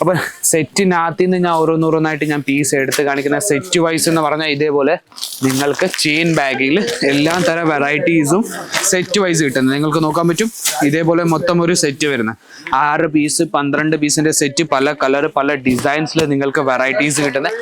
അപ്പം സെറ്റിനകത്ത് നിന്ന് ഞാൻ ഓരോന്നോരോന്നായിട്ട് ഞാൻ പീസ് എടുത്ത് കാണിക്കുന്ന സെറ്റ് വൈസ് എന്ന് പറഞ്ഞാൽ ഇതേപോലെ നിങ്ങൾക്ക് ചെയിൻ ബാഗിൽ എല്ലാ തരം വെറൈറ്റീസും സെറ്റ് വൈസ് കിട്ടുന്നത്. നിങ്ങൾക്ക് നോക്കാൻ പറ്റും ഇതേപോലെ മൊത്തം ഒരു സെറ്റ് വരുന്നത് ആറ് പീസ് പന്ത്രണ്ട് പീസിന്റെ സെറ്റ് പല കളർ പല ഡിസൈൻസിൽ നിങ്ങൾക്ക് വെറൈറ്റീസ് കിട്ടുന്നത്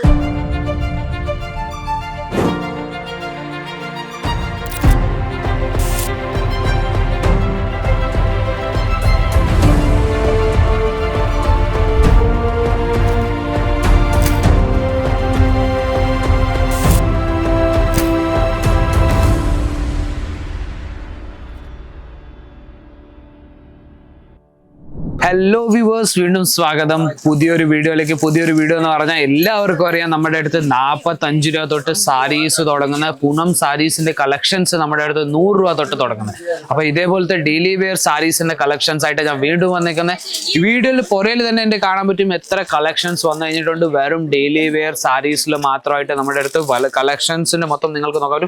ഹലോ വ്യൂവേഴ്സ് വീണ്ടും സ്വാഗതം. പുതിയൊരു വീഡിയോയിലേക്ക് പുതിയൊരു വീഡിയോ എന്ന് പറഞ്ഞാൽ എല്ലാവർക്കും അറിയാം നമ്മുടെ അടുത്ത് നാൽപ്പത്തഞ്ച് രൂപ തൊട്ട് സാരീസ് തുടങ്ങുന്ന കുണം സാരീസിന്റെ കളക്ഷൻസ് നമ്മുടെ അടുത്ത് നൂറ് രൂപ തൊട്ട് തുടങ്ങുന്നത്. അപ്പൊ ഇതേപോലത്തെ ഡെയിലി വെയർ സാരീസിന്റെ കളക്ഷൻസ് ആയിട്ട് ഞാൻ വീണ്ടും വന്നേക്കുന്നത് ഈ വീഡിയോയിൽ പുറയിൽ തന്നെ എന്റെ കാണാൻ പറ്റും എത്ര കളക്ഷൻസ് വന്നു കഴിഞ്ഞിട്ടുണ്ട്. വെറും ഡെയിലി വെയർ സാരീസിൽ മാത്രമായിട്ട് നമ്മുടെ അടുത്ത് കളക്ഷൻസിന് മൊത്തം നിങ്ങൾക്ക് നോക്കാൻ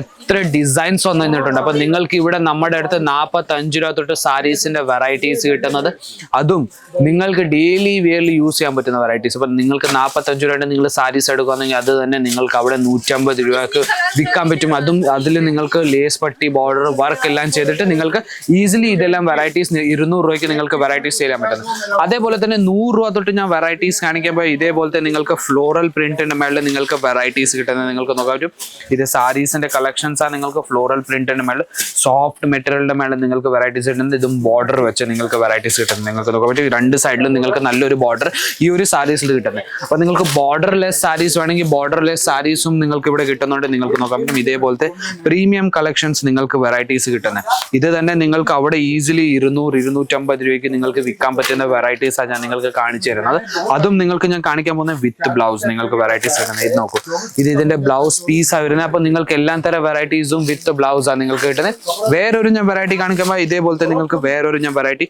എത്ര ഡിസൈൻസ് വന്നു കഴിഞ്ഞിട്ടുണ്ട്. അപ്പൊ നിങ്ങൾക്ക് ഇവിടെ നമ്മുടെ അടുത്ത് നാൽപ്പത്തഞ്ച് രൂപ തൊട്ട് സാരീസിന്റെ വെറൈറ്റീസ് കിട്ടുന്നത് അതും നിങ്ങൾക്ക് ഡെയിലി വെയറിൽ യൂസ് ചെയ്യാൻ പറ്റുന്ന വെറൈറ്റീസ് അപ്പൊ നിങ്ങൾക്ക് നാൽപ്പത്തഞ്ച് രൂപയുടെ നിങ്ങൾ സാരീസ് എടുക്കുകയാണെങ്കിൽ അത് തന്നെ നിങ്ങൾക്ക് അവിടെ നൂറ്റമ്പത് രൂപക്ക് വിൽക്കാൻ പറ്റും. അതും അതിൽ നിങ്ങൾക്ക് ലേസ് പട്ടി ബോർഡർ വർക്ക് എല്ലാം ചെയ്തിട്ട് നിങ്ങൾക്ക് ഈസിലി ഇതെല്ലാം വെറൈറ്റീസ് ഇരുന്നൂറ് രൂപയ്ക്ക് നിങ്ങൾക്ക് വെറൈറ്റീസ് ചെയ്യാൻ പറ്റുന്നത് അതേപോലെ തന്നെ നൂറ് രൂപ തൊട്ട് ഞാൻ വെറൈറ്റീസ് കാണിക്കുമ്പോൾ ഇതേപോലത്തെ നിങ്ങൾക്ക് ഫ്ലോറൽ പ്രിന്റിന്റെ മേളിൽ നിങ്ങൾക്ക് വെറൈറ്റീസ് കിട്ടുന്നത് നിങ്ങൾക്ക് നോക്കാൻ പറ്റും. ഇത് സാരീസിന്റെ കളക്ഷൻസ് ആണ് നിങ്ങൾക്ക് ഫ്ലോറൽ പ്രിന്റിന്റെ മേളിൽ. സോഫ്റ്റ് മെറ്റീരിയലിന്റെ മേളിൽ നിങ്ങൾക്ക് വെറൈറ്റീസ് കിട്ടുന്നത് ഇതും ബോർഡർ വെച്ച് നിങ്ങൾക്ക് വെറൈറ്റീസ് കിട്ടുന്നത്. നിങ്ങൾക്ക് നോക്കാൻ പറ്റും രണ്ട് സൈഡിലും നിങ്ങൾക്ക് നല്ലൊരു ബോർഡർ ഈ ഒരു സാരീസിൽ കിട്ടുന്നത്. അപ്പൊ നിങ്ങൾക്ക് ബോർഡർലെസ് സാരീസ് വേണമെങ്കിൽ ബോർഡർലെസ് സാരീസും നിങ്ങൾക്ക് ഇവിടെ കിട്ടുന്നുണ്ട്. നിങ്ങൾക്ക് നോക്കാൻ പറ്റും ഇതേപോലത്തെ പ്രീമിയം കളക്ഷൻസ് നിങ്ങൾക്ക് വെറൈറ്റീസ് കിട്ടുന്നത്. ഇത് തന്നെ നിങ്ങൾക്ക് അവിടെ ഈസിലി ഇരുന്നൂറ് ഇരുന്നൂറ്റമ്പത് രൂപയ്ക്ക് നിങ്ങൾക്ക് വിൽക്കാൻ പറ്റുന്ന വെറൈറ്റീസ് ആണ് ഞാൻ നിങ്ങൾക്ക് കാണിച്ചു തരുന്നത്. അതും നിങ്ങൾക്ക് ഞാൻ കാണിക്കാൻ പോകുന്നത് വിത്ത് ബ്ലൗസ് നിങ്ങൾക്ക് വെറൈറ്റീസ് കിട്ടുന്നത്. ഇത് നോക്കൂ. ഇത് ഇതിന്റെ ബ്ലൗസ് പീസാണ് വരുന്നത്. അപ്പൊ നിങ്ങൾക്ക് എല്ലാം തരം വെറൈറ്റീസും വിത്ത് ബ്ലൗസ് ആണ് നിങ്ങൾക്ക് കിട്ടുന്നത്. വേറൊരു ഞാൻ വെറൈറ്റി കാണിക്കുമ്പോൾ ഇതേപോലത്തെ നിങ്ങൾക്ക് വേറൊരു ഞാൻ വെറൈറ്റി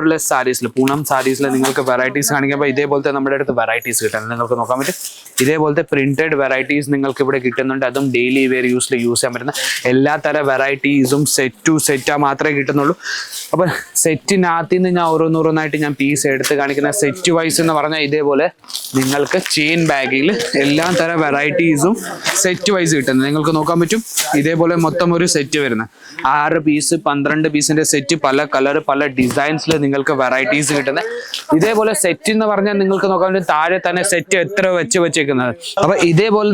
ബോർഡർലെസ് സാരീസിൽ പൂണം സാരീസിൽ നിങ്ങൾക്ക് വെറൈറ്റീസ് കാണിക്കുമ്പോൾ ഇതേപോലത്തെ നമ്മുടെ അടുത്ത് വെറൈറ്റീസ് കിട്ടുന്നത് നിങ്ങൾക്ക് നോക്കാൻ പറ്റും. ഇതേപോലത്തെ പ്രിന്റഡ് വെറൈറ്റീസ് നിങ്ങൾക്ക് ഇവിടെ കിട്ടുന്നുണ്ട്. അതും ഡെയിലി വെയർ യൂസിൽ യൂസ് ചെയ്യാൻ പറ്റുന്ന എല്ലാ തരം വെറൈറ്റീസും സെറ്റ് ടു സെറ്റാ മാത്രമേ കിട്ടുന്നുള്ളൂ. അപ്പൊ സെറ്റിനകത്ത് നിന്ന് ഞാൻ ഓരോന്നോരോന്നായിട്ട് ഞാൻ പീസ് എടുത്ത് കാണിക്കുന്ന സെറ്റ് വൈസ് എന്ന് പറഞ്ഞാൽ ഇതേപോലെ നിങ്ങൾക്ക് ചെയിൻ ബാഗിൽ എല്ലാ തരം വെറൈറ്റീസും സെറ്റ് വൈസ് കിട്ടുന്നത്. നിങ്ങൾക്ക് നോക്കാൻ പറ്റും. ഇതേപോലെ മൊത്തം ഒരു സെറ്റ് വരുന്നത്. ആറ് പീസ് പന്ത്രണ്ട് പീസിന്റെ സെറ്റ് പല കളർ പല ഡിസൈൻസിൽ നിങ്ങൾക്ക് വെറൈറ്റീസ് കിട്ടുന്നത്. ഇതേപോലെ സെറ്റ് എന്ന് പറഞ്ഞാൽ നിങ്ങൾക്ക് നോക്കാൻ താഴെ തന്നെ സെറ്റ് എത്ര വെച്ച് വെച്ചേക്കുന്നത്. അപ്പൊ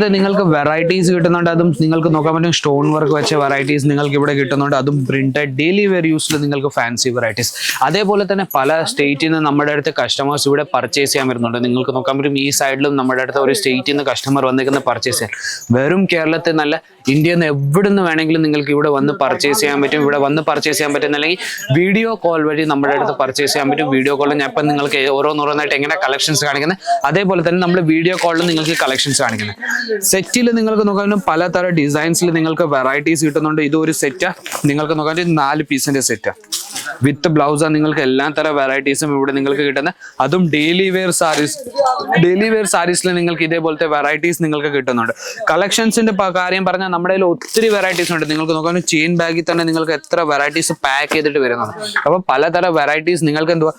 തന്നെ നിങ്ങൾക്ക് വെറൈറ്റീസ് കിട്ടുന്നുണ്ട് അതും നിങ്ങൾക്ക് നോക്കാൻ പറ്റും സ്റ്റോൺ വർക്ക് വെച്ച വെറൈറ്റീസ് നിങ്ങൾക്ക് ഇവിടെ കിട്ടുന്നുണ്ട് അതും പ്രിന്റഡ് ഡെയിലി വെയർ യൂസിൽ നിങ്ങൾക്ക് ഫാൻസി വെറൈറ്റീസ് അതേപോലെ തന്നെ പല സ്റ്റേറ്റിൽ നിന്ന് നമ്മുടെ അടുത്ത് കസ്റ്റമേഴ്സ് ഇവിടെ പർച്ചേസ് ചെയ്യാൻ വരുന്നുണ്ട്. നിങ്ങൾക്ക് നോക്കാൻ പറ്റും ഈ സൈഡിലും നമ്മുടെ അടുത്ത് ഒരു സ്റ്റേറ്റിൽ നിന്ന് കസ്റ്റമർ വന്നിരിക്കുന്ന പർച്ചേസ് ചെയ്യാൻ. വെറും കേരളത്തിൽ നല്ല ഇന്ത്യയിൽ നിന്ന് എവിടെ നിന്ന് വേണമെങ്കിലും നിങ്ങൾക്ക് ഇവിടെ വന്ന് പർച്ചേസ് ചെയ്യാൻ പറ്റും ഇവിടെ വന്ന് പർച്ചേസ് ചെയ്യാൻ പറ്റും അല്ലെങ്കിൽ വീഡിയോ കോൾ വഴി നമ്മുടെ അടുത്ത് പർച്ചേസ് ചെയ്യാൻ പറ്റും. വീഡിയോ കോളിൽ ഞാൻ ഇപ്പം നിങ്ങൾക്ക് ഓരോന്നോരോന്നായിട്ട് എങ്ങനെ കളക്ഷൻസ് കാണിക്കുന്നത് അതേപോലെ തന്നെ നമ്മൾ വീഡിയോ കോളിൽ നിങ്ങൾക്ക് കളക്ഷൻസ് കാണിക്കുന്നത്. സെറ്റിൽ നിങ്ങൾക്ക് നോക്കാൻ പലതരം ഡിസൈൻസിൽ നിങ്ങൾക്ക് വെറൈറ്റീസ് കിട്ടുന്നുണ്ട്. ഇതൊരു സെറ്റ് നിങ്ങൾക്ക് നോക്കാൻ നാല് പീസിന്റെ സെറ്റാ വിത്ത് ബ്ലൗസ് നിങ്ങൾക്ക് എല്ലാ തരം വെറൈറ്റീസും ഇവിടെ നിങ്ങൾക്ക് കിട്ടുന്നത് അതും daily wear saris daily wear സാരീസിൽ നിങ്ങൾക്ക് ഇതേപോലത്തെ വെറൈറ്റീസ് നിങ്ങൾക്ക് കിട്ടുന്നുണ്ട്. കളക്ഷൻസിന്റെ കാര്യം പറഞ്ഞാൽ നമ്മുടെ കയ്യിൽ ഒത്തിരി വെറൈറ്റീസ് ഉണ്ട്. നിങ്ങൾക്ക് നോക്കാൻ ചെയിൻ ബാഗിൽ തന്നെ നിങ്ങൾക്ക് എത്ര വെറൈറ്റീസ് പാക്ക് ചെയ്തിട്ട് വരുന്നത് അപ്പൊ പലതരം വെറൈറ്റീസ് നിങ്ങൾക്ക് എന്തുവാ?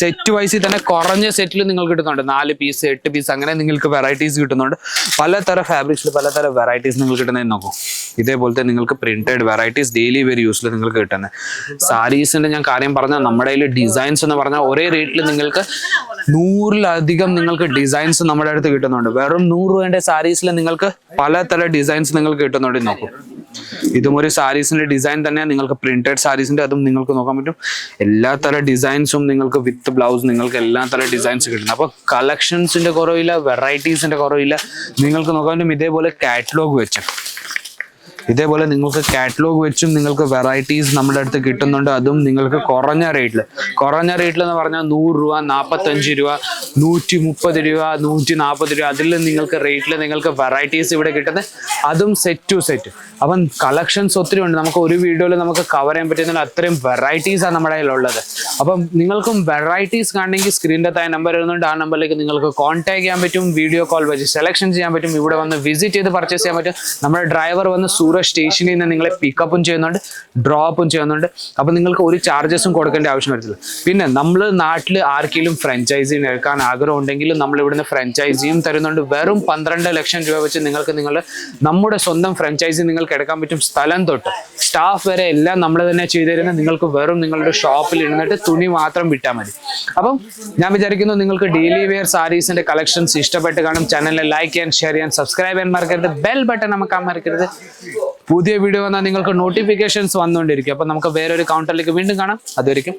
സെറ്റ് വൈസിൽ തന്നെ കുറഞ്ഞ സെറ്റിൽ നിങ്ങൾക്ക് കിട്ടുന്നുണ്ട്. നാല് പീസ് എട്ട് പീസ് അങ്ങനെ നിങ്ങൾക്ക് വെറൈറ്റീസ് കിട്ടുന്നുണ്ട്. പലതരം ഫാബ്രിക്സിൽ പലതരം വെറൈറ്റീസ് നിങ്ങൾക്ക് കിട്ടുന്നതെന്ന് നോക്കൂ. ഇതേപോലത്തെ നിങ്ങൾക്ക് പ്രിന്റഡ് വെറൈറ്റീസ് ഡെയിലി വെയർ യൂസിൽ നിങ്ങൾക്ക് കിട്ടുന്നത് സാരീസിന്റെ ഞാൻ കാര്യം പറഞ്ഞാൽ നമ്മുടെ കയ്യിൽ ഡിസൈൻസ് എന്ന് പറഞ്ഞാൽ ഒരേ റേറ്റിൽ നിങ്ങൾക്ക് നൂറിലധികം നിങ്ങൾക്ക് ഡിസൈൻസ് നമ്മുടെ അടുത്ത് കിട്ടുന്നുണ്ട്. വെറും നൂറ് രൂപയുടെ സാരീസിൽ നിങ്ങൾക്ക് പലതര ഡിസൈൻസ് നിങ്ങൾക്ക് കിട്ടുന്നുണ്ട്. നോക്കും. ഇതും ഒരു സാരീസിന്റെ ഡിസൈൻ തന്നെയാണ് നിങ്ങൾക്ക് പ്രിന്റഡ് സാരീസിന്റെ അതും നിങ്ങൾക്ക് നോക്കാൻ പറ്റും. എല്ലാ തര ഡിസൈൻസും നിങ്ങൾക്ക് വിത്ത് ബ്ലൗസ് നിങ്ങൾക്ക് എല്ലാ തര ഡിസൈൻസ് കിട്ടുന്നു അപ്പൊ കളക്ഷൻസിന്റെ കുറവില്ല വെറൈറ്റീസിന്റെ കുറവില്ല. നിങ്ങൾക്ക് നോക്കാൻ പറ്റും ഇതേപോലെ കാറ്റലോഗ് വെച്ച്. ഇതേപോലെ നിങ്ങൾക്ക് കാറ്റലോഗ് വെച്ചും നിങ്ങൾക്ക് വെറൈറ്റീസ് നമ്മുടെ അടുത്ത് കിട്ടുന്നുണ്ട്. അതും നിങ്ങൾക്ക് കുറഞ്ഞ റേറ്റിൽ കുറഞ്ഞ റേറ്റിൽ എന്ന് പറഞ്ഞാൽ നൂറ് രൂപ നാൽപ്പത്തഞ്ച് രൂപ നൂറ്റി മുപ്പത് രൂപ നൂറ്റി നാൽപ്പത് രൂപ. അതിൽ നിങ്ങൾക്ക് റേറ്റിൽ നിങ്ങൾക്ക് വെറൈറ്റീസ് ഇവിടെ കിട്ടുന്നത് അതും സെറ്റ് ടു സെറ്റ് അപ്പം കളക്ഷൻസ് ഒത്തിരി ഉണ്ട്. നമുക്ക് ഒരു വീഡിയോയിൽ നമുക്ക് കവർ ചെയ്യാൻ പറ്റുന്ന അത്രയും വെറൈറ്റീസാണ് നമ്മുടെ കയ്യിലുള്ളത് അപ്പം നിങ്ങൾക്കും വെറൈറ്റീസ് കാണണമെങ്കിൽ സ്ക്രീനിന്റെ തായ നമ്പർ വരുന്നുണ്ട് ആ നമ്പറിലേക്ക് നിങ്ങൾക്ക് കോൺടാക്ട് ചെയ്യാൻ പറ്റും. വീഡിയോ കോൾ വെച്ച് സെലക്ഷൻ ചെയ്യാൻ പറ്റും. ഇവിടെ വന്ന് വിസിറ്റ് ചെയ്ത് പർച്ചേസ് ചെയ്യാൻ പറ്റും. നമ്മുടെ ഡ്രൈവർ വന്ന് സൂരജ് സൂറത്ത് സ്റ്റേഷനിൽ നിന്ന് നിങ്ങളെ പിക്കപ്പും ചെയ്യുന്നുണ്ട് ഡ്രോപ്പും ചെയ്യുന്നുണ്ട്. അപ്പം നിങ്ങൾക്ക് ഒരു ചാർജസും കൊടുക്കേണ്ട ആവശ്യം വരത്തില്ല. പിന്നെ നമ്മൾ നാട്ടിൽ ആർക്കെങ്കിലും ഫ്രാഞ്ചൈസി എടുക്കാൻ ആഗ്രഹം ഉണ്ടെങ്കിൽ നമ്മൾ ഇവിടുന്ന് ഫ്രാഞ്ചൈസിയും തരുന്നുണ്ട്. വെറും പന്ത്രണ്ട് ലക്ഷം രൂപ വെച്ച് നിങ്ങൾക്ക് നിങ്ങൾ നമ്മുടെ സ്വന്തം ഫ്രാഞ്ചൈസി നിങ്ങൾക്ക് എടുക്കാൻ പറ്റും സ്ഥലം തൊട്ട്. സ്റ്റാഫ് വരെ എല്ലാം നമ്മൾ തന്നെ ചെയ്തു തരുന്നത് നിങ്ങൾക്ക് വെറും നിങ്ങളുടെ ഷോപ്പിൽ ഇരുന്നിട്ട് തുണി മാത്രം വിട്ടാൽ മതി. അപ്പം ഞാൻ വിചാരിക്കുന്നു നിങ്ങൾക്ക് ഡെയിലി വെയർ സാരീസിന്റെ കളക്ഷൻസ് ഇഷ്ടപ്പെട്ട് കാണും. ചാനലിനെ ലൈക്ക് ചെയ്യാൻ ഷെയർ ചെയ്യാൻ സബ്സ്ക്രൈബ് ചെയ്യാൻ മറക്കരുത്. ബെൽ ബട്ടൺ നമുക്ക് മറക്കരുത് പുതിയ വീഡിയോ വന്നാൽ നിങ്ങൾക്ക് നോട്ടിഫിക്കേഷൻസ് വന്നുകൊണ്ടിരിക്കും. അപ്പൊ നമുക്ക് വേറൊരു കൗണ്ടറിലേക്ക് വീണ്ടും കാണാം. അതുവരെയും